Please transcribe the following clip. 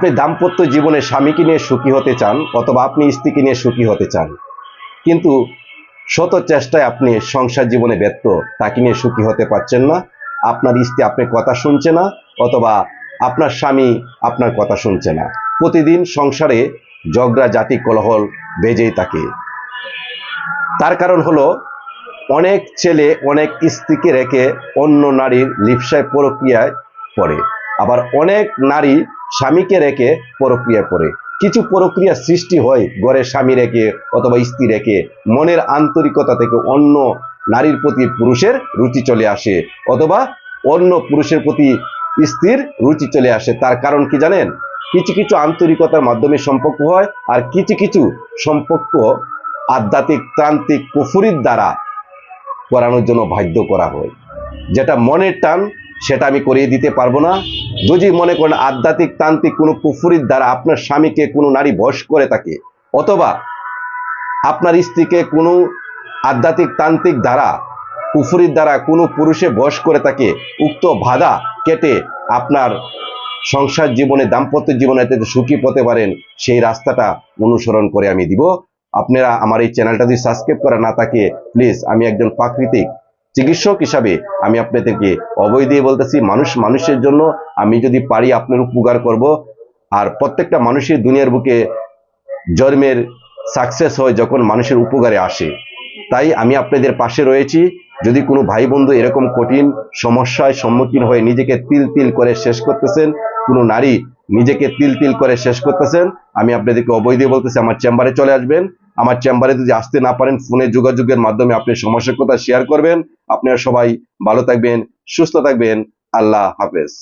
আপনি দাম্পত্য জীবনে স্বামীকে নিয়ে সুখী হতে চান অথবা আপনি স্ত্রীকে নিয়ে সুখী হতে চান, কিন্তু শত চেষ্টায় আপনি সংসার জীবনে ব্যর্থ, তাকে নিয়ে সুখী হতে পারছেন না, আপনার স্ত্রী আপনার কথা শুনছে না, অথবা আপনার স্বামী আপনার কথা শুনছে না। প্রতিদিন সংসারে ঝগড়া, জাতি, কলহল বেজেই থাকে। তার কারণ হলো, অনেক ছেলে অনেক স্ত্রীকে রেখে অন্য নারীর লিপসায় প্রক্রিয়ায় পড়ে। আবার অনেক নারী স্বামীকে রেখে প্রক্রিয়ায় করে। কিছু প্রক্রিয়া সৃষ্টি হয় ঘরে স্বামী রেখে অথবা স্ত্রী রেখে। মনের আন্তরিকতা থেকে অন্য নারীর প্রতি পুরুষের রুচি চলে আসে অথবা অন্য পুরুষের প্রতি স্ত্রীর রুচি চলে আসে। তার কারণ কি জানেন? কিছু কিছু আন্তরিকতার মাধ্যমে সম্পর্ক হয় আর কিছু কিছু সম্পর্ক আধ্যাত্মিক, তান্ত্রিক, কুফুরির দ্বারা করানোর জন্য বাধ্য করা হয়। যেটা মনের টান সেটা আমি করিয়ে দিতে পারব না। যদি মনে করেন আধ্যাত্মিক তান্ত্রিক কোনো কুফুরির দ্বারা আপনার স্বামীকে কোনো নারী বশ করে থাকে, অথবা আপনার স্ত্রীকে কোনো আধ্যাত্মিক তান্ত্রিক দ্বারা কুফুরির দ্বারা কোনো পুরুষে বশ করে থাকে, উক্ত বাধা কেটে আপনার সংসার জীবনে, দাম্পত্য জীবনে যাতে সুখী পেতে পারেন, সেই রাস্তাটা অনুসরণ করে আমি দিব। আপনারা আমার এই চ্যানেলটা যদি সাবস্ক্রাইব করা না থাকে প্লিজ আমি একজন প্রাকৃতিক চিকিৎসক হিসাবে আমি আপনাদেরকে অবৈ দিয়ে বলতেছি, মানুষ মানুষের জন্য আমি যদি পারি আপনার উপকার করব। আর প্রত্যেকটা মানুষের দুনিয়ার বুকে জন্মের সাকসেস হয় যখন মানুষের উপকারে আসে। তাই আমি আপনাদের পাশে রয়েছি। যদি কোনো ভাই বন্ধু এরকম কঠিন সমস্যায় সম্মুখীন হয়ে নিজেকে তিল তিল করে শেষ করতেছেন, কোনো নারী নিজেকে তিল তিল করে শেষ করতেছেন, আমি আপনাদেরকে অবৈ দিয়ে বলতেছি, আমার চেম্বারে চলে আসবেন। আমার চেম্বারে যদি আসতে না পারেন ফোনে যোগাযোগের মাধ্যমে আপনি সমস্যার কথা শেয়ার করবেন। আপনারা সবাই ভালো থাকবেন, সুস্থ থাকবেন। আল্লাহ হাফেজ।